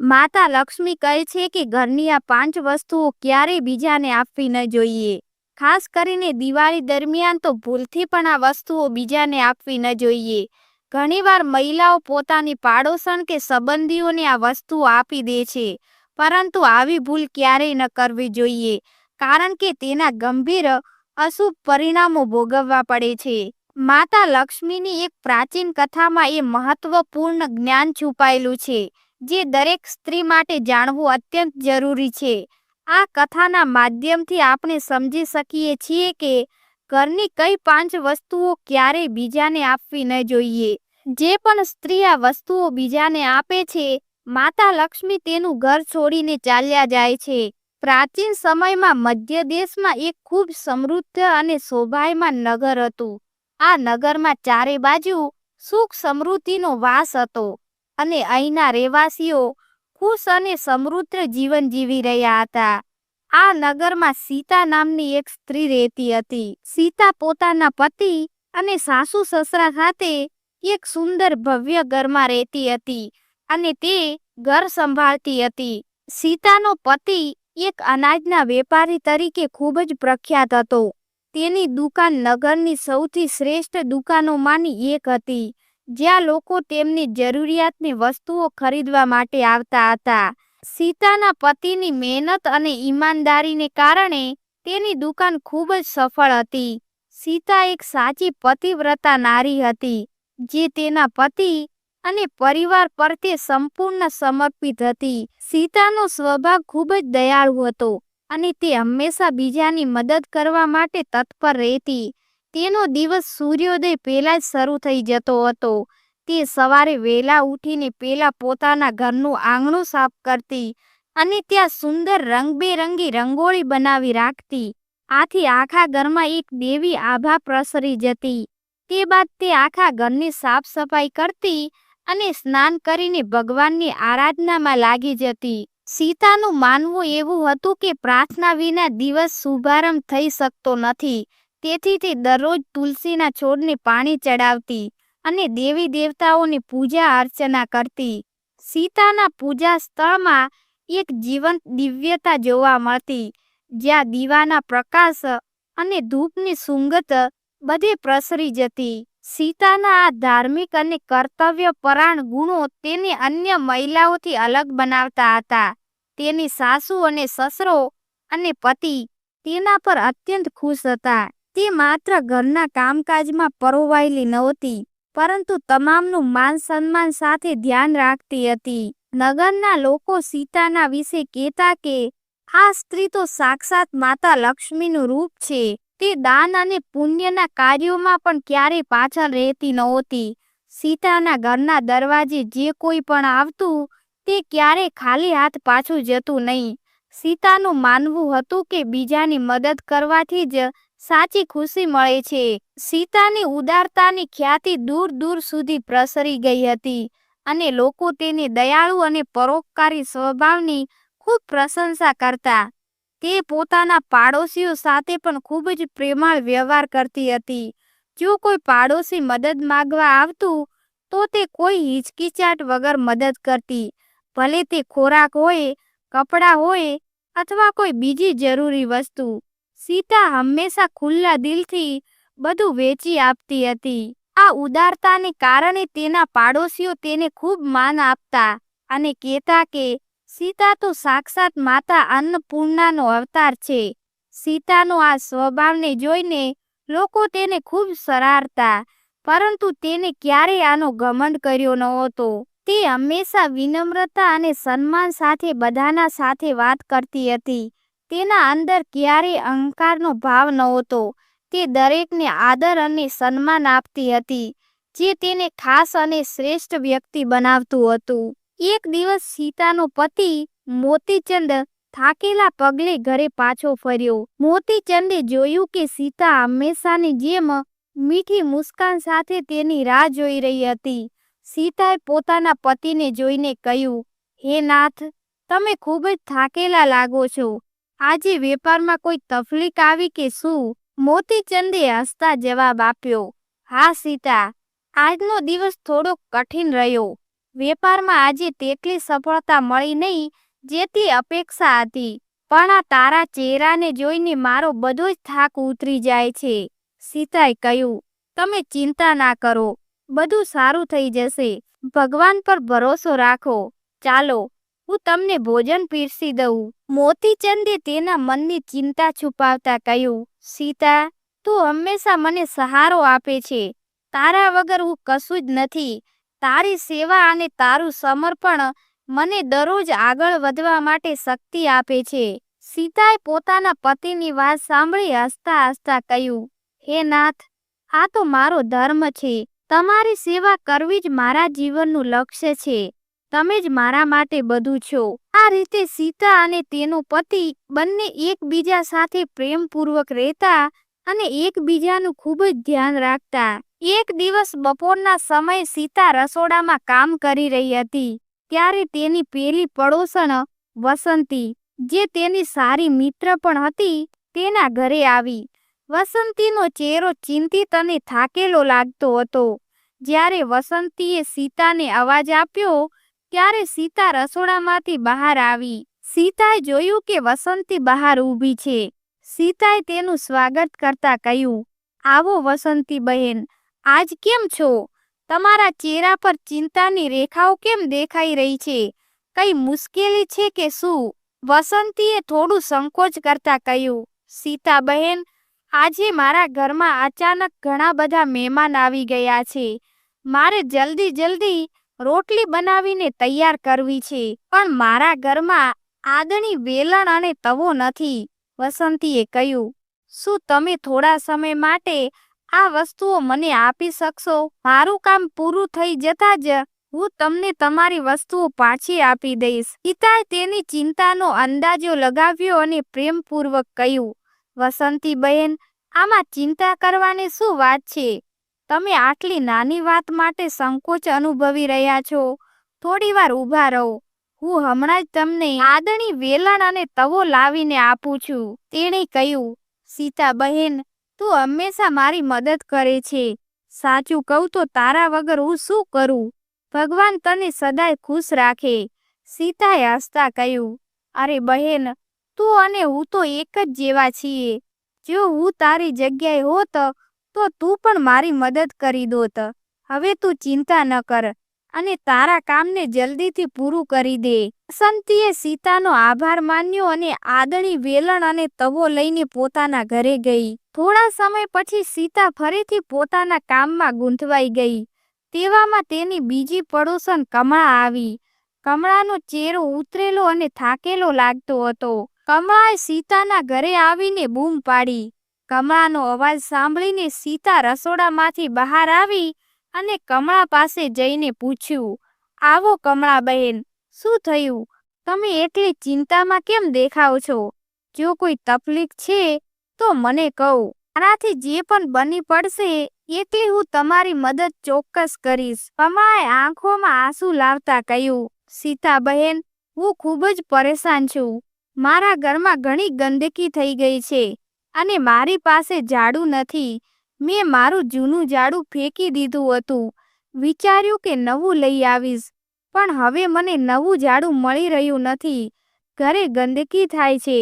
માતા લક્ષ્મી કહે છે કે ઘરની આ પાંચ વસ્તુઓ ક્યારેય બીજાને આપવી ન જોઈએ. ખાસ કરીને દિવાળી દરમિયાન તો ભૂલથી પણ આ વસ્તુઓ બીજાને આપવી ન જોઈએ. ઘણીવાર મહિલાઓ પોતાની પાડોશણ કે સંબંધીઓને આ વસ્તુઓ આપી દે છે, પરંતુ આવી ભૂલ ક્યારેય ન કરવી જોઈએ, કારણ કે તેના ગંભીર અશુભ પરિણામો ભોગવવા પડે છે. માતા લક્ષ્મીની એક પ્રાચીન કથામાં એ મહત્વપૂર્ણ જ્ઞાન છુપાયેલું છે. જે દરેક સ્ત્રી માટે જાણવું અત્યંત જરૂરી છે. આ કથાના માધ્યમથી આપણે સમજી શકીએ છીએ કે ઘરની કઈ પાંચ વસ્તુઓ ક્યારેય બીજાને આપવી ન જોઈએ. જે પણ સ્ત્રી આ વસ્તુઓ બીજાને આપે છે, માતા લક્ષ્મી તેનું ઘર છોડીને ચાલ્યા જાય છે. પ્રાચીન સમયમાં મધ્ય દેશમાં એક ખૂબ સમૃદ્ધ અને શોભાયમાન નગર હતું. આ નગરમાં ચારે બાજુ સુખ સમૃદ્ધિનો વાસ હતો. અને અહીંના રહેવાસીઓ ખુશ અને સમૃદ્ધ જીવન જીવી રહ્યા હતા. આ નગરમાં સીતા નામની એક સ્ત્રી રહેતી હતી. સીતા પોતાના પતિ અને સાસુ સસરા સાથે એક સુંદર ભવ્ય ઘરમાં રહેતી હતી અને તે ઘર સંભાળતી હતી. સીતાનો પતિ એક અનાજના વેપારી તરીકે ખૂબ જ પ્રખ્યાત હતો. તેની દુકાન નગરની સૌથી શ્રેષ્ઠ દુકાનોમાંની એક હતી. જ્યાં લોકો તેમની જરૂરિયાતની વસ્તુઓ ખરીદવા માટે આવતા હતા. સીતાના પતિની મહેનત અને ઈમાનદારીને કારણે તેની દુકાન ખૂબ જ સફળ હતી. સીતા એક સાચી પતિવ્રતા નારી હતી, જે તેના પતિ અને પરિવાર પ્રત્યે સંપૂર્ણ સમર્પિત હતી. સીતાનો સ્વભાવ ખૂબ જ દયાળુ હતો અને તે હંમેશા બીજાની મદદ કરવા માટે તત્પર રહેતી. તેનો દિવસ સૂર્યોદય પહેલાં જ શરૂ થઈ જતો હતો. તે સવારે વહેલા ઉઠીને પહેલાં પોતાના ઘરનું આંગણું સાફ કરતી અને ત્યાં સુંદર રંગબેરંગી રંગોળી બનાવી રાખતી. આથી આખા ઘરમાં એક દેવી આભા પ્રસરી જતી. તે બાદ તે આખા ઘરની સાફ સફાઈ કરતી અને સ્નાન કરીને ભગવાનની આરાધનામાં લાગી જતી. સીતાનું માનવું એવું હતું કે પ્રાર્થના વિના દિવસ શુભારંભ થઈ શકતો નથી. તેથી તે દરરોજ તુલસીના છોડને પાણી ચડાવતી અને દેવી દેવતાઓની પૂજા અર્ચના કરતી. સીતાના પૂજા સ્થળમાં એક જીવંત દિવ્યતા જોવા મળતી, જ્યાં દીવાના પ્રકાશ અને ધૂપની સુંગત બધે પ્રસરી જતી. સીતાના આ ધાર્મિક અને કર્તવ્યપરાયણ ગુણો તેને અન્ય મહિલાઓથી અલગ બનાવતા હતા. તેની સાસુ અને સસરો અને પતિ તેના પર અત્યંત ખુશ હતા. તે માત્ર ઘરના કામકાજમાં પરોવાયેલી નહોતી, પરંતુ તમામનું માન સન્માન સાથે ધ્યાન રાખતી હતી. નગરના લોકો સીતાના વિશે કહેતા કે, આ સ્ત્રી તો સાક્ષાત માતા લક્ષ્મીનું રૂપ છે. તે દાન અને પુણ્યના કાર્યોમાં પણ ક્યારેય પાછળ રહેતી નહોતી. સીતાના ઘરના દરવાજે જે કોઈ પણ આવતું, તે ક્યારેય ખાલી હાથ પાછું જતું નહીં. સીતાનું માનવું હતું કે બીજાની મદદ કરવાથી જ સાચી ખુશી મળે છે. સીતાની ઉદારતાની ખ્યાતિ દૂર દૂર સુધી પ્રસરી ગઈ હતી અને લોકો તેને દયાળુ અને પરોપકારી સ્વભાવની ખૂબ પ્રશંસા કરતા. તે પોતાના પાડોશીઓ સાથે પણ ખૂબ જ પ્રેમાળ વ્યવહાર કરતી હતી. જો કોઈ પાડોશી મદદ માંગવા આવતું, તો તે કોઈ હિચકિચાટ વગર મદદ કરતી. ભલે તે ખોરાક હોય, કપડાં હોય અથવા કોઈ બીજી જરૂરી વસ્તુ, સીતા હંમેશા ખુલ્લા દિલથી બધું વેચી આપતી હતી. આ ઉદારતાને કારણે તેના પાડોશીઓ તેને ખૂબ માન આપતા અને કહેતા કે, સીતા તો સાક્ષાત માતા અન્નપૂર્ણાનો અવતાર છે. સીતાનો આ સ્વભાવને જોઈને લોકો તેને ખૂબ સરારતા પરંતુ તેને ક્યારેય આનો ઘમંડ કર્યો નહોતો. તે હંમેશા વિનમ્રતા અને સન્માન સાથે બધાના સાથે વાત કરતી હતી. તેના અંદર ક્યારેય અહંકારનો ભાવ નહોતો. તે દરેકને આદર અને સન્માન આપતી હતી, જે તેને ખાસ અને શ્રેષ્ઠ વ્યક્તિ બનાવતું હતું. એક દિવસ સીતાનો પતિ મોતીચંદ થાકેલા પગલે ઘરે પાછો ફર્યો. મોતીચંદે જોયું કે સીતા હંમેશાની જેમ મીઠી મુસ્કાન સાથે તેની રાહ જોઈ રહી હતી. સીતાએ પોતાના પતિને જોઈને કહ્યું, હે નાથ, તમે ખૂબ જ થાકેલા લાગો છો. આજે વેપારમાં કોઈ તકલીફ આવી કે શું? મોતીચંદે હસતા જવાબ આપ્યો, હા સીતા, આજનો દિવસ થોડો કઠિન રહ્યો. વેપારમાં આજે તેટલી સફળતા મળી નહીં જેથી અપેક્ષા હતી, પણ આ તારા ચહેરાને જોઈને મારો બધો જ થાક ઉતરી જાય છે. સીતાએ કહ્યું, તમે ચિંતા ના કરો. બધું સારું થઈ જશે. ભગવાન પર ભરોસો રાખો. ચાલો, હું તમને ભોજન પીરસી દઉં. મોતીચંદે તેના મનની ચિંતા છુપાવતા કહ્યું, સીતા, તું હંમેશા મને સહારો આપે છે. તારા વગર હું કશું જ નથી. તારી સેવા અને તારું સમર્પણ મને દરરોજ આગળ વધવા માટે શક્તિ આપે છે. સીતાએ પોતાના પતિની વાત સાંભળી હસતા હસતા કહ્યું, હે નાથ, આ તો મારો ધર્મ છે. તમારી સેવા કરવી જ મારા જીવનનું લક્ષ્ય છે. તમે જ મારા માટે બધું છો. આ રીતે સીતા અને તેનો પતિ બંને એકબીજા સાથે પ્રેમપૂર્વક રહેતા અને એકબીજાનું ખૂબ જ ધ્યાન રાખતા. એક દિવસ બપોરના સમયે સીતા રસોડામાં કામ કરી રહી હતી. ત્યારે તેની પેલી પડોશણ વસંતી, જે તેની સારી મિત્ર પણ હતી, તેના ઘરે આવી. વસંતીનો ચહેરો ચિંતિત અને થાકેલો લાગતો હતો. જ્યારે વસંતીએ સીતાને અવાજ આપ્યો, ત્યારે સીતા રસોડામાંથી બહાર આવી. સીતાએ જોયું કે વસંતી બહાર ઊભી છે. સીતાએ તેનું સ્વાગત કરતા કહ્યું, આવો વસંતી બહેન, આજ કેમ છો? તમારા ચહેરા પર ચિંતાની રેખાઓ કેમ દેખાઈ રહી છે? કઈ મુશ્કેલી છે કે શું? વસંતીએ થોડું સંકોચ કરતા કહ્યું, સીતા બહેન આજે મારા ઘરમાં અચાનક ઘણા બધા મહેમાન આવી ગયા છે. મારે જલ્દી જલ્દી રોટલી બનાવીને તૈયાર કરવી છે, પણ મારા ઘરમાં આદણી વેલણ અને તવો નથી, વસંતીએ કહ્યું. શું તમે થોડા સમય માટે આ વસ્તુઓ મને આપી શકશો? મારું કામ પૂરું થઈ જતા જ હું તમને તમારી વસ્તુઓ પાછી આપી દઈશ. પિતાએ તેની ચિંતાનો અંદાજો લગાવ્યો અને પ્રેમપૂર્વક કહ્યું વસંતી બહેન આમાં ચિંતા કરવાની શું વાત છે? તમે આટલી નાની વાત માટે સંકોચ અનુભવી રહ્યા છો. થોડી વાર ઊભા રહો. હું હમણાં જ તમને આદણી વેલણ અને તવો લાવીને આપું છું. તેણે કહ્યું સીતા બહેન તું હંમેશા મારી મદદ કરે છે. સાચું કહું તો તારા વગર હું શું કરું? ભગવાન તને સદાય ખુશ રાખે. સીતાએ હસતા કહ્યું, અરે બહેન તું અને હું તો એક જ જેવા છીએ. જો હું તારી જગ્યાએ હોત, તો તું પણ મારી મદદ કરી દોત. હવે તું ચિંતા ન કર અને તારા કામને જલ્દીથી પૂરું કરી દે. વસંતીએ સીતાનો આભાર માન્યો અને આદણી વેલણ અને તવો લઈને પોતાના ઘરે ગઈ. થોડા સમય પછી સીતા ફરીથી પોતાના કામમાં ગૂંથવાઈ ગઈ. તેવામાં તેની બીજી પડોશન કમળા આવી. કમળાનો ચહેરો ઉતરેલો અને થાકેલો લાગતો હતો. કમળાએ સીતાના ઘરે આવીને બૂમ પાડી. કમળાનો અવાજ સાંભળીને સીતા રસોડામાંથી બહાર આવી અને કમળા પાસે જઈને પૂછ્યું, આવો કમળા બહેન શું થયું? તમે એટલી ચિંતામાં કેમ દેખાવ છો? જો કોઈ તકલીફ છે, તો મને કહો. આનાથી જે પણ બની પડશે, એટલી હું તમારી મદદ ચોક્કસ કરીશ. કમળાએ આંખોમાં આંસુ લાવતા કહ્યું સીતા બહેન હું ખૂબ જ પરેશાન છું. મારા ઘરમાં ઘણી ગંદકી થઈ ગઈ છે અને મારી પાસે ઝાડુ નથી. મેં મારું જૂનું ઝાડુ ફેંકી દીધું હતું. વિચાર્યું કે નવું લઈ આવીશ, પણ હવે મને નવું ઝાડુ મળી રહ્યું નથી. ઘરે ગંદકી થાય છે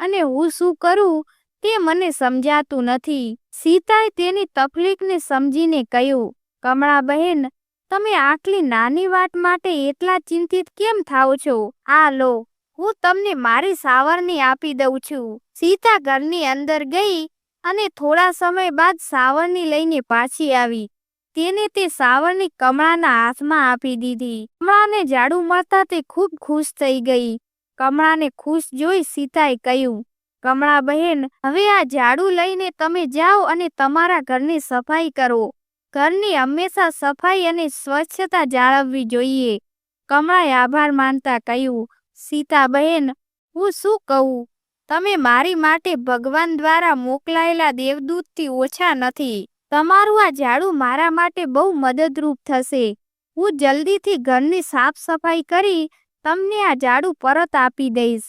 અને હું શું કરું તે મને સમજાતું નથી. સીતાએ તેની તકલીફને સમજીને કહ્યું, કમળા બહેન, તમે આટલી નાની વાત માટે એટલા ચિંતિત કેમ થાઓ છો? આ લો. હું તમને મારી સાવરણી આપી દઉં છું. સીતા ઘરની અંદર ગઈ અને થોડા સમય બાદ સાવરણી લઈને પાછી આવી. તેને તે સાવરણી કમળાના હાથમાં આપી દીધી. કમળાને ઝાડુ મળતા તે ખૂબ ખુશ થઈ ગઈ. કમળાને ખુશ જોઈ સીતાએ કહ્યું, કમળા બહેન, હવે આ ઝાડુ લઈને તમે જાઓ અને તમારા ઘરની સફાઈ કરો. ઘરની હંમેશા સફાઈ અને સ્વચ્છતા જાળવવી જોઈએ. કમળાએ આભાર માનતા કહ્યું સીતા બહેન હું શું કહું? તમે મારી માટે ભગવાન દ્વારા મોકલાયેલા દેવદૂતથી ઓછા નથી. તમારું આ ઝાડુ મારા માટે બહુ મદદરૂપ થશે. હું જલ્દીથી ઘરની સાફ સફાઈ કરી તમને આ ઝાડુ પરત આપી દઈશ.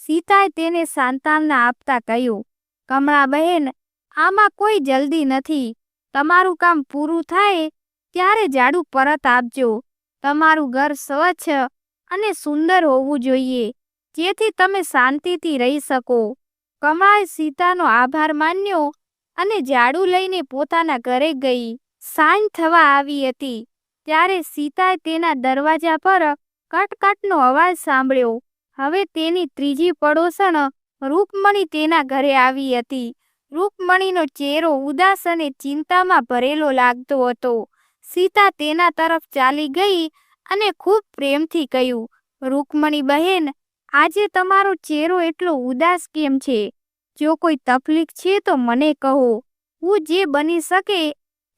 સીતાએ તેને સાંત્વના આપતા કહ્યું કમળા બહેન આમાં કોઈ જલ્દી નથી. તમારું કામ પૂરું થાય ત્યારે ઝાડુ પરત આપજો. તમારું ઘર સ્વચ્છ અને સુંદર હોવું જોઈએ, જેથી તમે શાંતિથી રહી શકો. કમળાએ સીતાનો આભાર માન્યો અને ઝાડુ લઈને પોતાના ઘરે ગઈ. સાંજ થવા આવી હતી, ત્યારે સીતાએ તેના દરવાજા પર કટકટનો અવાજ સાંભળ્યો. હવે તેની ત્રીજી પડોશણ રૂપમણી તેના ઘરે આવી હતી. રૂપમણીનો ચહેરો ઉદાસ અને ચિંતામાં ભરેલો લાગતો હતો. સીતા તેના તરફ ચાલી ગઈ અને ખૂબ પ્રેમથી કહ્યું, રૂકમણી બહેન, આજે તમારો ચહેરો એટલો ઉદાસ કેમ છે? જો કોઈ તકલીફ છે તો મને કહો. હું જે બની શકે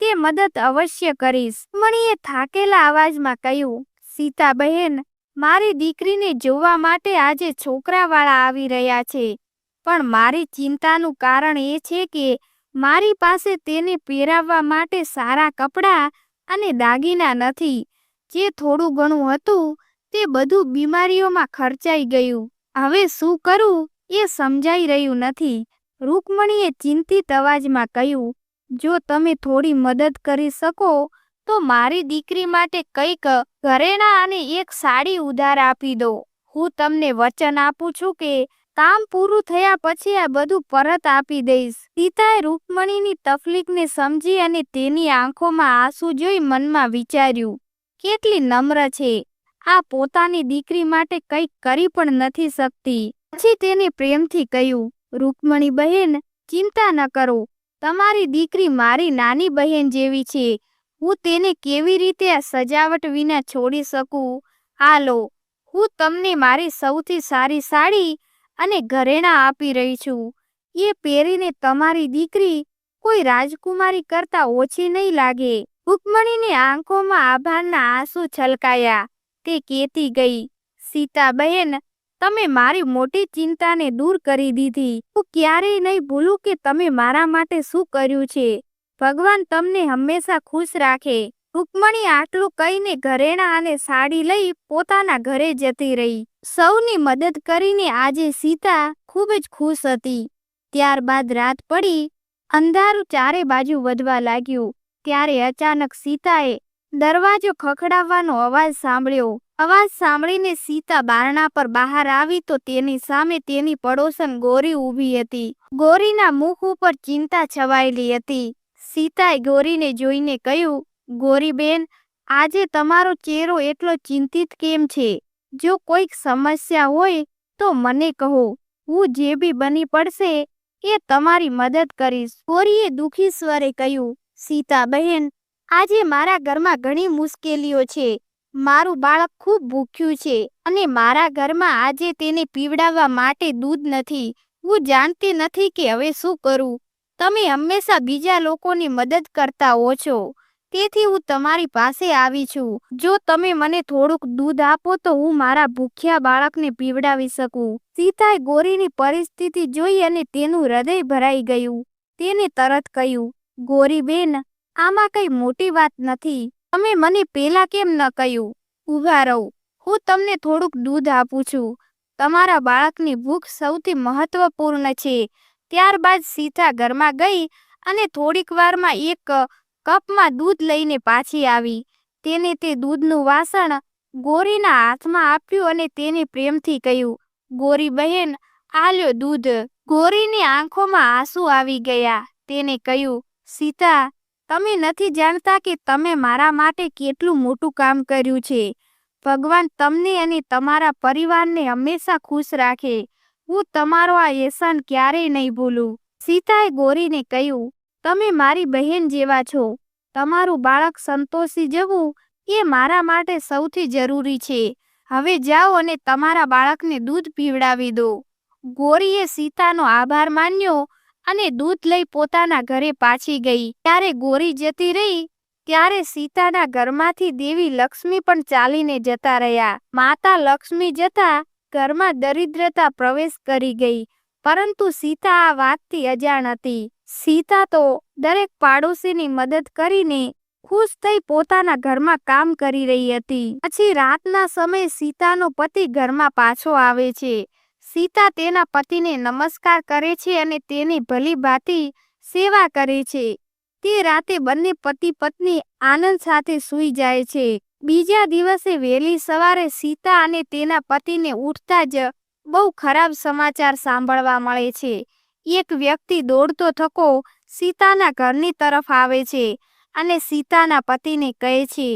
તે મદદ અવશ્ય કરીશ. મણીએ થાકેલા અવાજમાં કહ્યું, સીતા બહેન, મારી દીકરીને જોવા માટે આજે છોકરાવાળા આવી રહ્યા છે. પણ મારી ચિંતાનું કારણ એ છે કે મારી પાસે તેને પહેરાવવા માટે સારા કપડાં અને દાગીના નથી. જે થોડું ઘણું હતું તે બધું બીમારીઓમાં ખર્ચાઈ ગયું. હવે શું કરું એ સમજાઈ રહ્યું નથી. રૂકમણીએ ચિંતિત અવાજમાં કહ્યું, જો તમે થોડી મદદ કરી શકો, તો મારી દીકરી માટે કંઈક ઘરેણા અને એક સાડી ઉધાર આપી દો. હું તમને વચન આપું છું કે કામ પૂરું થયા પછી આ બધું પરત આપી દઈશ. સીતાએ રૂકમણીની તકલીફને સમજી અને તેની આંખોમાં આંસુ જોઈ મનમાં વિચાર્યું કેટલી નમ્ર છે. આ પોતાની દીકરી માટે કંઈક કરી પણ નથી શકતી. પછી તેને પ્રેમથી કહ્યું, રૂકમણી બહેન, ચિંતા ન કરો. તમારી દીકરી મારી નાની બહેન જેવી છે. હું તેને કેવી રીતે આ સજાવટ વિના છોડી શકું? આ લો, હું તમને મારી સૌથી સારી સાડી અને ઘરેણાં આપી રહી છું. એ પહેરીને તમારી દીકરી કોઈ રાજકુમારી કરતાં ઓછી નહીં લાગે. રૂકમણીની આંખોમાં આભારના આંસુ છલકાયા. તે કેતી ગઈ સીતા બહેન તમે મારી મોટી ચિંતાને દૂર કરી દીધી. હું ક્યારેય નહીં ભૂલું કે તમે મારા માટે શું કર્યું છે. ભગવાન તમને હંમેશા ખુશ રાખે. રૂકમણી આટલું કહીને ઘરેણાં અને સાડી લઈ પોતાના ઘરે જતી રહી. સૌની મદદ કરીને આજે સીતા ખૂબ જ ખુશ હતી. ત્યારબાદ રાત પડી. અંધારું ચારે બાજુ વધવા લાગ્યું. ત્યારે અચાનક સીતાએ દરવાજો ખખડાવવાનો અવાજ સાંભળ્યો. અવાજ સાંભળીને સીતા બારણા પર બહાર આવી તો તેની સામે તેની પડોશન ગોરી ઊભી હતી. ગોરીના મુખ ઉપર ચિંતા છવાયેલી હતી. સીતાએ ગોરીને જોઈને કહ્યું, ગોરીબેન, આજે તમારો ચહેરો એટલો ચિંતિત કેમ છે? જો કોઈક સમસ્યા હોય તો મને કહો. હું જે બી બની પડશે એ તમારી મદદ કરીશ. ગોરીએ દુખી સ્વરે કહ્યું સીતા બહેન, આજે મારા ઘરમાં ઘણી મુશ્કેલીઓ છે. મારું બાળક ખૂબ ભૂખ્યું છે અને મારા ઘરમાં આજે તેને પીવડાવવા માટે દૂધ નથી. હું જાણતી નથી કે હવે શું કરું. તમે હંમેશા બીજા લોકોની મદદ કરતા હો છો. તેથી હું તમારી પાસે આવી છું. જો તમે મને થોડુંક દૂધ આપો તો હું મારા ભૂખ્યા બાળકને પીવડાવી શકું. સીતાએ ગોરીની પરિસ્થિતિ જોઈ અને તેનું હૃદય ભરાઈ ગયું. તેને તરત કહ્યું ગોરી બેન આમાં કઈ મોટી વાત નથી. તમે મને પેલા કેમ ન કહ્યું? ઊભા રહો. હું તમને થોડુંક દૂધ આપું છું. તમારા બાળકની ભૂખ સૌથી મહત્વપૂર્ણ છે. ત્યારબાદ સીતા ઘરમાં ગઈ અને થોડીક વારમાં એક કપમાં દૂધ લઈને પાછી આવી. તેને તે દૂધનું વાસણ ગોરીના હાથમાં આપ્યું અને તેને પ્રેમથી કહ્યું ગોરી બહેન આ લ્યો દૂધ. ગોરીની આંખોમાં આંસુ આવી ગયા. તેને કહ્યું સીતા, તમે નથી જાણતા કે તમે મારા માટે કેટલું મોટું કામ કર્યું છે. ભગવાન તમને અને તમારા પરિવારને હંમેશા ખુશ રાખે. હું તમારો આ એહસાન ક્યારેય નહીં ભૂલું. સીતાએ ગોરીને કહ્યું, તમે મારી બહેન જેવા છો. તમારું બાળક સંતોષી જવું એ મારા માટે સૌથી જરૂરી છે. હવે જાઓ અને તમારા બાળકને દૂધ પીવડાવી દો. ગોરીએ સીતાનો આભાર માન્યો અને દૂધ લઈ પોતાના ઘરે પાછી ગઈ. ત્યારે ગોરી જતી રહી, ત્યારે સીતાના ઘરમાંથી દેવી લક્ષ્મી પણ ચાલીને જતા રહ્યા. માતા લક્ષ્મી જતા ઘરમાં દરિદ્રતા પ્રવેશ કરી ગઈ, પરંતુ સીતા આ વાતથી અજાણ હતી. સીતા તો દરેક પાડોશીની મદદ કરીને ખુશ થઈ પોતાના ઘરમાં કામ કરી રહી હતી. પછી રાતના સમયે સીતાનો પતિ ઘરમાં પાછો આવે છે. સીતા તેના પતિને નમસ્કાર કરે છે અને તેની ભલી ભાતી સેવા કરે છે. તે રાતે બંને પતિ પત્ની આનંદ સાથે સૂઈ જાય છે. બીજા દિવસે વહેલી સવારે સીતા અને તેના પતિને ઉઠતા જ બહુ ખરાબ સમાચાર સાંભળવા મળે છે. એક વ્યક્તિ દોડતો થકો સીતાના ઘરની તરફ આવે છે અને સીતાના પતિને કહે છે,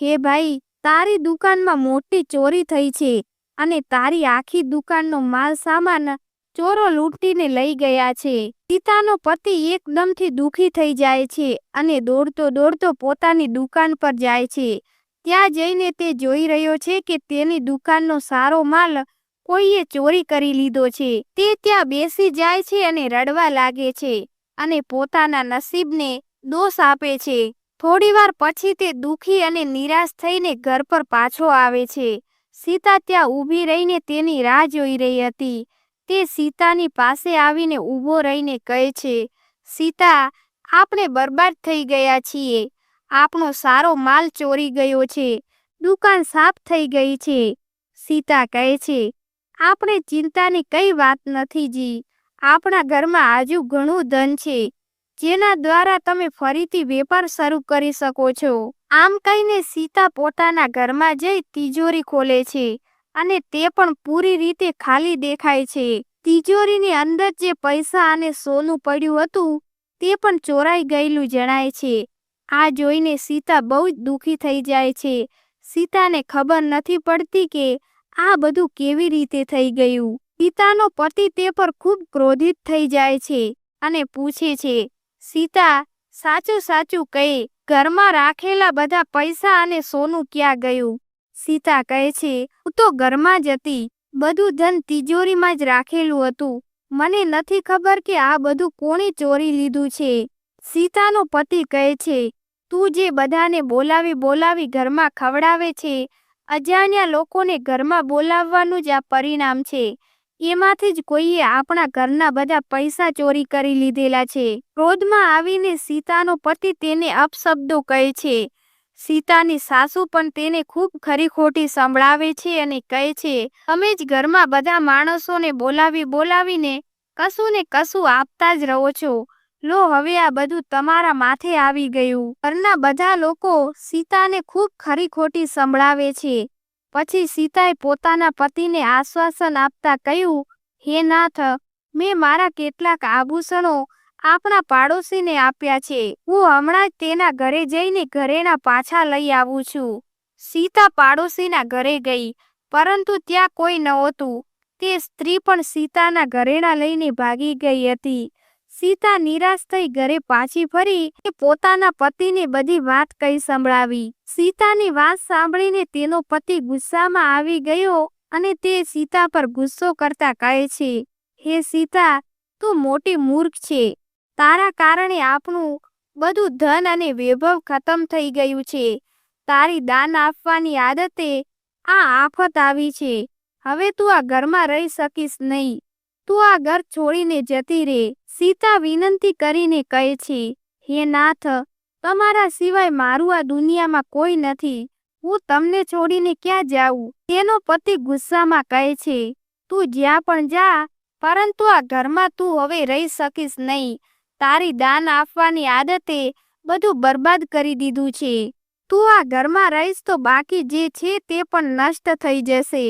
હે ભાઈ, તારી દુકાનમાં મોટી ચોરી થઈ છે. અને તારી આખી દુકાનનો માલ સામાન ચોરો લૂંટીને લઈ ગયા છે. સીતાનો પતિ એકદમથી દુખી થઈ જાય છે અને દોડતો દોડતો પોતાની દુકાન પર જાય છે. ત્યાં જઈને તે જોઈ રહ્યો છે કે તેની દુકાનનો સારો માલ કોઈએ ચોરી કરી લીધો છે. તે ત્યાં બેસી જાય છે અને રડવા લાગે છે અને પોતાના નસીબને દોષ આપે છે. થોડીવાર પછી તે દુઃખી અને નિરાશ થઈને ઘર પર પાછો આવે છે. સીતા ત્યાં ઊભી રહીને તેની રાહ જોઈ રહી હતી. તે સીતાની પાસે આવીને ઊભો રહીને કહે છે, સીતા, આપણે બરબાદ થઈ ગયા છીએ. આપણો સારો માલ ચોરી ગયો છે. દુકાન સાફ થઈ ગઈ છે. સીતા કહે છે, આપણે ચિંતાની કઈ વાત નથી જી. આપણા ઘરમાં હજુ ઘણું ધન છે. જેના દ્વારા તમે ફરીથી વેપાર શરૂ કરી શકો છો. આમ કહીને સીતા પોતાના ઘરમાં જઈ તિજોરી ખોલે છે અને તે પણ પૂરી રીતે ખાલી દેખાય છે. તિજોરીની અંદર જે પૈસા અને સોનું પડ્યું હતું તે પણ ચોરાઈ ગયેલું જણાય છે. આ જોઈને સીતા બહુ જ દુઃખી થઈ જાય છે. સીતાને ખબર નથી પડતી કે આ બધું કેવી રીતે થઈ ગયું. સીતાનો પતિ તે પર ખૂબ ક્રોધિત થઈ જાય છે અને પૂછે છે, સીતા, સાચું સાચું કહે ઘરમાં રાખેલા બધા પૈસા અને સોનું ક્યાં ગયું? સીતા કહે છે, હું તો ઘરમાં જ હતી. બધું ધન તિજોરીમાં જ રાખેલું હતું. મને નથી ખબર કે આ બધું કોણે ચોરી લીધું છે. સીતાનો પતિ કહે છે, તું જે બધાને બોલાવી બોલાવી ઘરમાં ખવડાવે છે, અજાણ્યા લોકોને ઘરમાં બોલાવવાનું જ આ પરિણામ છે. એમાંથી જ કોઈએ આપણા ઘરના બધા પૈસા ચોરી કરી લીધેલા છે. ક્રોધમાં આવીને સીતાનો પતિ તેને અપશબ્દો કહે છે. સીતાની સાસુ પણ તેને ખૂબ ખરી ખોટી સંભળાવે છે અને કહે છે, અમે જ ઘરમાં બધા માણસોને બોલાવી બોલાવીને કશું ને કશું આપતા જ રહો છો. લો, હવે આ બધું તમારા માથે આવી ગયું. ઘરના બધા લોકો સીતાને ખૂબ ખરી ખોટી સંભળાવે છે. પછી સીતાએ પોતાના પતિને આશ્વાસન આપતા કહ્યું, હે નાથ, મેં મારા કેટલાક આભૂષણો આપણા પાડોશીને આપ્યા છે. હું હમણાં જ તેના ઘરે જઈને ઘરેણા પાછા લઈ આવું છું. સીતા પાડોશીના ઘરે ગઈ, પરંતુ ત્યાં કોઈ નહોતું. તે સ્ત્રી પણ સીતાના ઘરેણા લઈને ભાગી ગઈ હતી. સીતા નિરાશ થઈ ઘરે પાછી ફરી એ પોતાના પતિને બધી વાત કહી સંભળાવી. સીતાની વાત સાંભળીને તેનો પતિ ગુસ્સામાં આવી ગયો અને તે સીતા પર ગુસ્સો કરતા કહે છે, હે સીતા, તું મોટી મૂર્ખ છે. તારા કારણે આપણું બધું ધન અને વૈભવ ખતમ થઈ ગયું છે. તારી દાન આપવાની આદતે આ આફત આવી છે. હવે તું આ ઘરમાં રહી શકીશ નહીં. તું આ ઘર છોડીને જતી રે. સીતા વિનંતી કરીને કહે છે, હે નાથ, તમારા સિવાય મારું આ દુનિયામાં કોઈ નથી. હું તમને છોડીને ક્યાં જાઉં? તેનો પતિ ગુસ્સામાં કહે છે, તું જ્યાં પણ જા, પરંતુ આ ઘરમાં તું હવે રહી શકીશ નહીં. તારી દાન આપવાની આદતે બધું બરબાદ કરી દીધું છે. તું આ ઘરમાં રહીશ તો બાકી જે છે તે પણ નષ્ટ થઈ જશે.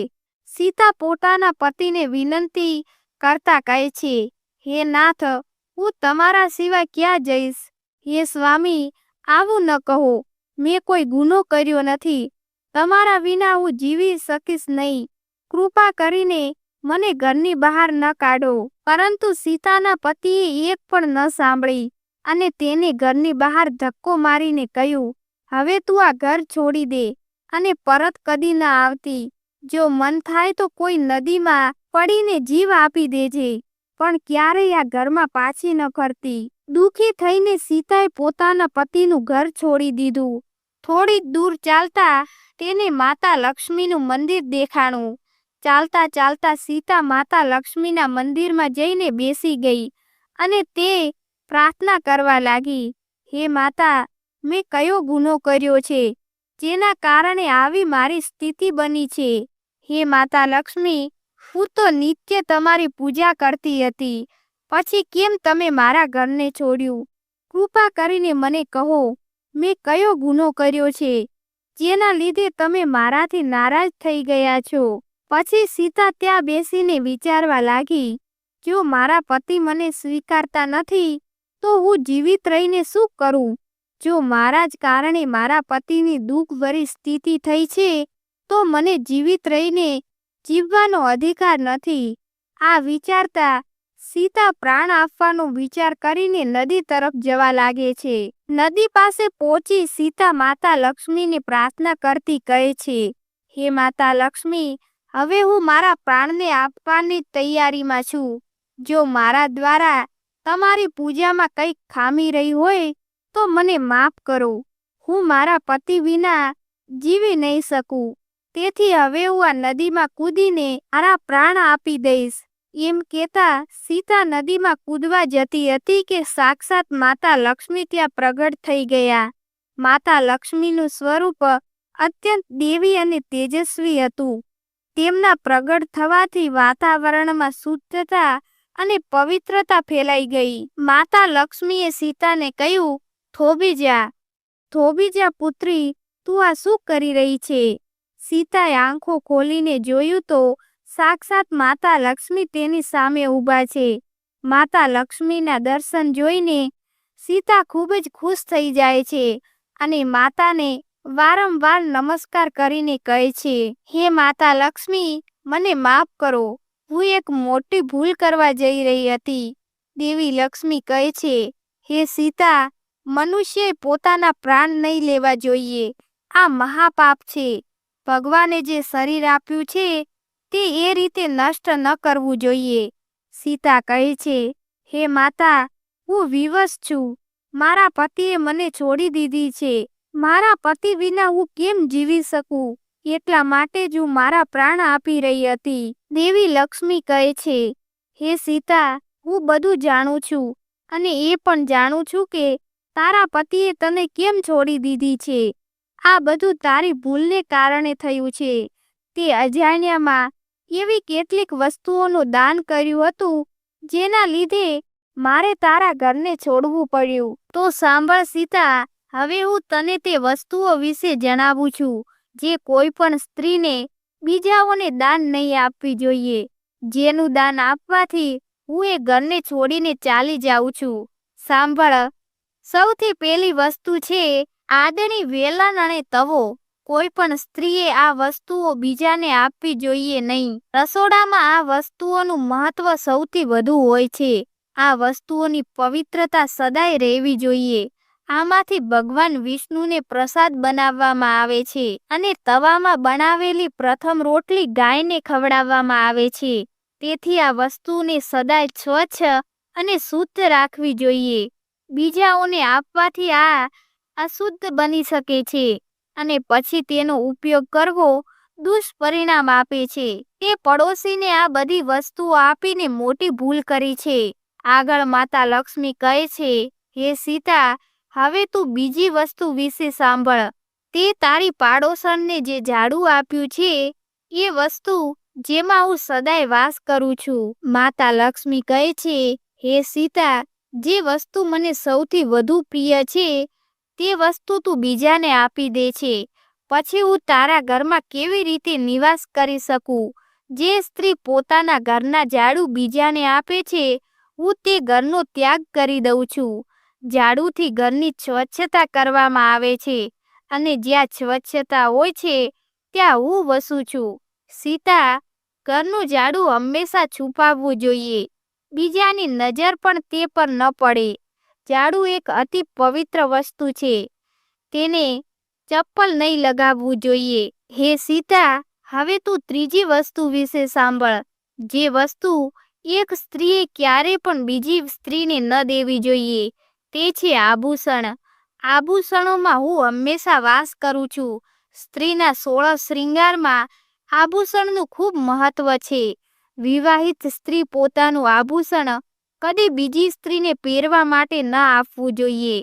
સીતા પોતાના પતિને વિનંતી કરતા કહે છે હે નાથ, હું તમારા સિવાય ક્યાં જઈશ? હે સ્વામી, આવું ન કહો. મેં કોઈ ગુનો કર્યો નથી. તમારા વિના હું જીવી શકીશ નહીં. કૃપા કરીને મને ઘરની બહાર ન કાઢો. પરંતુ સીતાના પતિએ એક પણ ન સાંભળી અને તેને ઘરની બહાર ધક્કો મારીને કહ્યું, હવે તું આ ઘર છોડી દે અને પરત કદી ન આવતી. જો મન થાય તો કોઈ નદીમાં પડીને જીવ આપી દેજે. પણ ક્યારેય આ ઘરમાં પાછી ન ફરતી. દુઃખી થઈને સીતાએ પોતાના પતિનું ઘર છોડી દીધું. થોડી દૂર ચાલતા તેને માતા લક્ષ્મીનું મંદિર દેખાણું. ચાલતા ચાલતા સીતા માતા લક્ષ્મીના મંદિરમાં જઈને બેસી ગઈ અને તે પ્રાર્થના કરવા લાગી, હે માતા, મેં કયો ગુનો કર્યો છે, જેના કારણે આવી મારી સ્થિતિ બની છે? હે માતા લક્ષ્મી હું તો નિત્ય તમારી પૂજા કરતી હતી. પછી કેમ તમે મારા ઘરને છોડ્યું? કૃપા કરીને મને કહો, મેં કયો ગુનો કર્યો છે? જેના લીધે તમે મારાથી નારાજ થઈ ગયા છો. પછી સીતા ત્યાં બેસીને વિચારવા લાગી, જો મારા પતિ મને સ્વીકારતા નથી, તો હું જીવિત રહીને શું કરું? જો મારા જ કારણે મારા પતિની દુઃખભરી સ્થિતિ થઈ છે, તો મને જીવિત રહીને જીવવાનો અધિકાર નથી. આ વિચારતા સીતા પ્રાણ આપવાનો વિચાર કરીને નદી તરફ જવા લાગે છે. નદી પાસે પહોંચી સીતા માતા લક્ષ્મીને પ્રાર્થના કરતી કહે છે, હે માતા લક્ષ્મી, હવે હું મારા પ્રાણને આપવાની તૈયારીમાં છું. જો મારા દ્વારા તમારી પૂજામાં કંઈક ખામી રહી હોય, તો મને માફ કરો. હું મારા પતિ વિના જીવી નહીં શકું. તેથી હવે હું આ નદીમાં કૂદીને મારા પ્રાણ આપી દઈશ. એમ કહેતા સીતા નદીમાં કૂદવા જતી હતી કે સાક્ષાત માતા લક્ષ્મી ત્યાં પ્રગટ થઈ ગયા. માતા લક્ષ્મીનું સ્વરૂપ અત્યંત દેવી અને તેજસ્વી હતું. તેમના પ્રગટ થવાથી વાતાવરણમાં શુદ્ધતા અને પવિત્રતા ફેલાઈ ગઈ. માતા લક્ષ્મીએ સીતાને કહ્યું થોબીજા જા થોભી જા પુત્રી, તું આ શું કરી રહી છે? સીતાએ આંખો ખોલીને જોયું તો સાક્ષાત માતા લક્ષ્મી તેની સામે ઊભા છે. માતા લક્ષ્મીના દર્શન જોઈને સીતા ખૂબ જ ખુશ થઈ જાય છે અને માતાને વારંવાર નમસ્કાર કરીને કહે છે, હે માતા લક્ષ્મી, મને માફ કરો. હું એક મોટી ભૂલ કરવા જઈ રહી હતી. દેવી લક્ષ્મી કહે છે, હે સીતા, મનુષ્યએ પોતાના પ્રાણ નહીં લેવા જોઈએ. આ મહાપાપ છે. ભગવાને જે શરીર આપ્યું છે, તે એ રીતે નષ્ટ ન કરવું જોઈએ. સીતા કહે છે, હે માતા, હું વિવશ છું. મારા પતિએ મને છોડી દીધી છે. મારા પતિ વિના હું કેમ જીવી શકું? એટલા માટે જ હું મારા પ્રાણ આપી રહી હતી. દેવી લક્ષ્મી કહે છે, હે સીતા, હું બધું જાણું છું અને એ પણ જાણું છું કે તારા પતિએ તને કેમ છોડી દીધી છે. આ બધું તારી ભૂલને કારણે થયું છે. તે અજાણ્યામાં એવી કેટલીક વસ્તુઓનું દાન કર્યું હતું, જેના લીધે મારે તારા ઘરને છોડવું પડ્યું. તો સાંભળ સીતા, હવે હું તને તે વસ્તુઓ વિશે જણાવું છું, જે કોઈ પણ સ્ત્રીને બીજાઓને દાન નહીં આપવી જોઈએ. જેનું દાન આપવાથી હું એ ઘરને છોડીને ચાલી જાઉં છું. સાંભળ, સૌથી પહેલી વસ્તુ છે આદની વેલણ અને તવો, કોઈ પણ સ્ત્રીએ આ વસ્તુઓ બીજાને આપવી જોઈએ નહીં. રસોડામાં આ વસ્તુઓનું મહત્વ સૌથી વધુ હોય છે. આ વસ્તુઓની પવિત્રતા સદાય રહેવી જોઈએ. આમાંથી ભગવાન વિષ્ણુને પ્રસાદ બનાવવામાં આવે છે અને તવામાં બનાવેલી પ્રથમ રોટલી ગાયને ખવડાવવામાં આવે છે. તેથી આ વસ્તુને સદાય સ્વચ્છ અને શુદ્ધ રાખવી જોઈએ. બીજાઓને આપવાથી આ અશુદ્ધ બની શકે છે અને પછી તેનો ઉપયોગ કરવો દુષ્પરિણામ આપે છે. તે પડોશીને આ બધી વસ્તુઓ આપીને મોટી ભૂલ કરી છે. આગળ માતા લક્ષ્મી કહે છે, હે સીતા, હવે તું બીજી વસ્તુ વિશે સાંભળ. તે તારી પાડોશણને જે ઝાડુ આપ્યું છે, એ વસ્તુ જેમાં હું સદાય વાસ કરું છું. માતા લક્ષ્મી કહે છે, હે સીતા, જે વસ્તુ મને સૌથી વધુ પ્રિય છે તે વસ્તુ તું બીજાને આપી દે છે. પછી હું તારા ઘરમાં કેવી રીતે નિવાસ કરી શકું? જે સ્ત્રી પોતાના ઘરના ઝાડુ બીજાને આપે છે, હું તે ઘરનો ત્યાગ કરી દઉં છું. ઝાડુથી ઘરની સ્વચ્છતા કરવામાં આવે છે, અને જ્યાં સ્વચ્છતા હોય છે, ત્યાં હું વસું છું. સીતા, ઘરનું ઝાડુ હંમેશા છુપાવવું જોઈએ. બીજાની નજર પણ તે પર ન પડે. ઝાડુ એક અતિ પવિત્ર વસ્તુ છે. તેને ચપ્પલ નહીં લગાવવું જોઈએ. હે સીતા, હવે તું ત્રીજી વસ્તુ વિશે સાંભળ. જે વસ્તુ એક સ્ત્રીએ ક્યારે પણ બીજી સ્ત્રીને ન દેવી જોઈએ, તે છે આભૂષણ. આભૂષણોમાં હું હંમેશા વાસ કરું છું. સ્ત્રીના સોળ શ્રૃંગારમાં આભૂષણનું ખૂબ મહત્વ છે. વિવાહિત સ્ત્રી પોતાનું આભૂષણ કદી બીજી સ્ત્રીને પહેરવા માટે ન આપવું જોઈએ.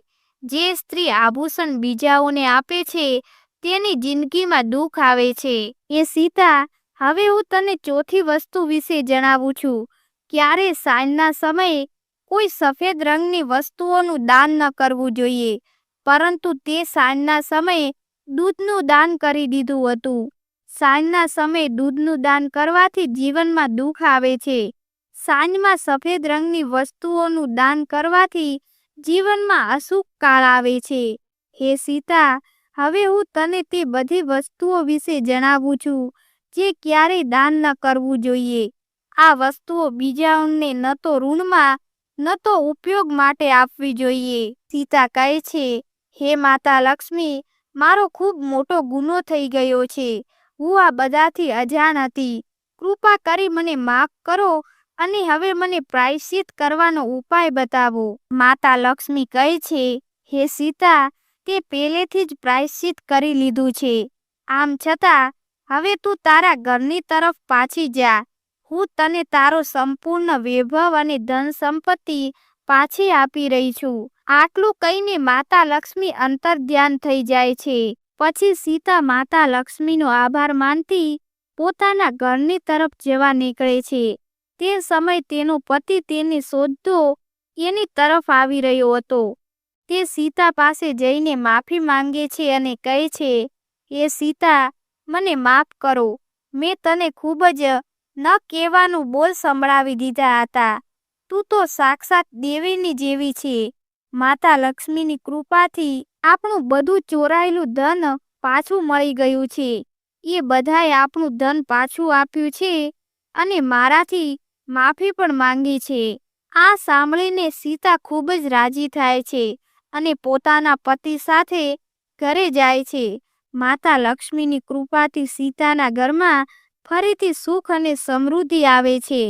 જે સ્ત્રી આભૂષણ બીજાઓને આપે છે, તેની જિંદગીમાં દુઃખ આવે છે. એ સીતા, હવે હું તને ચોથી વસ્તુ વિશે જણાવું છું. ક્યારે સાંજના સમયે કોઈ સફેદ રંગની વસ્તુઓનું દાન ન કરવું જોઈએ, પરંતુ તે સાંજના સમયે દૂધનું દાન કરી દીધું હતું. સાંજના સમયે દૂધનું દાન કરવાથી જીવનમાં દુઃખ આવે છે. સાંજમાં સફેદ રંગની વસ્તુઓનું દાન કરવાથી જીવનમાં અશુભ કાળ આવે છે. હે સીતા, હવે હું તને તે બધી વસ્તુઓ વિશે જણાવું છું, જે ક્યારેય દાન ન કરવું જોઈએ. આ વસ્તુઓ બીજાઓને ન તો ઋણમાં, ન તો ઉપયોગ માટે આપવી જોઈએ. સીતા કહે છે, હે માતા લક્ષ્મી, મારો ખૂબ મોટો ગુનો થઈ ગયો છે. હું આ બધાથી અજાણ હતી. કૃપા કરી મને માફ કરો અને હવે મને પ્રાયશ્ચિત કરવાનો ઉપાય બતાવો. માતા લક્ષ્મી કહે છે, હે સીતા, તે પહેલેથી જ પ્રાયશ્ચિત કરી લીધું છે. આમ છતાં, હવે તું તારા ઘરની તરફ પાછી જા. હું તને તારો સંપૂર્ણ વૈભવ અને ધન સંપત્તિ પાછી આપી રહી છું. આટલું કહીને માતા લક્ષ્મી અંતર ધ્યાન થઈ જાય છે. પછી સીતા માતા લક્ષ્મીનો આભાર માનતી પોતાના ઘરની તરફ જવા નીકળે છે. તે સમય તેનો પતિ તેને શોધતો એની તરફ આવી રહ્યો હતો. તે સીતા પાસે જઈને માફી માંગે છે અને કહે છે એ સીતા, મને માફ કરો. મેં તને ખૂબ જ ન કહેવાનું બોલ સંભળાવી દીધા હતા. તું તો સાક્ષાત દેવીની જેવી છે. માતા લક્ષ્મીની કૃપાથી આપણું બધું ચોરાયેલું ધન પાછું મળી ગયું છે. એ બધાએ આપણું ધન પાછું આપ્યું છે અને મારાથી માફી પણ માંગી છે. આ સાંભળીને સીતા ખૂબ જ રાજી થાય છે અને પોતાના પતિ સાથે ઘરે જાય છે. માતા લક્ષ્મીની કૃપાથી સીતાના ઘરમાં ફરીથી સુખ અને સમૃદ્ધિ આવે છે.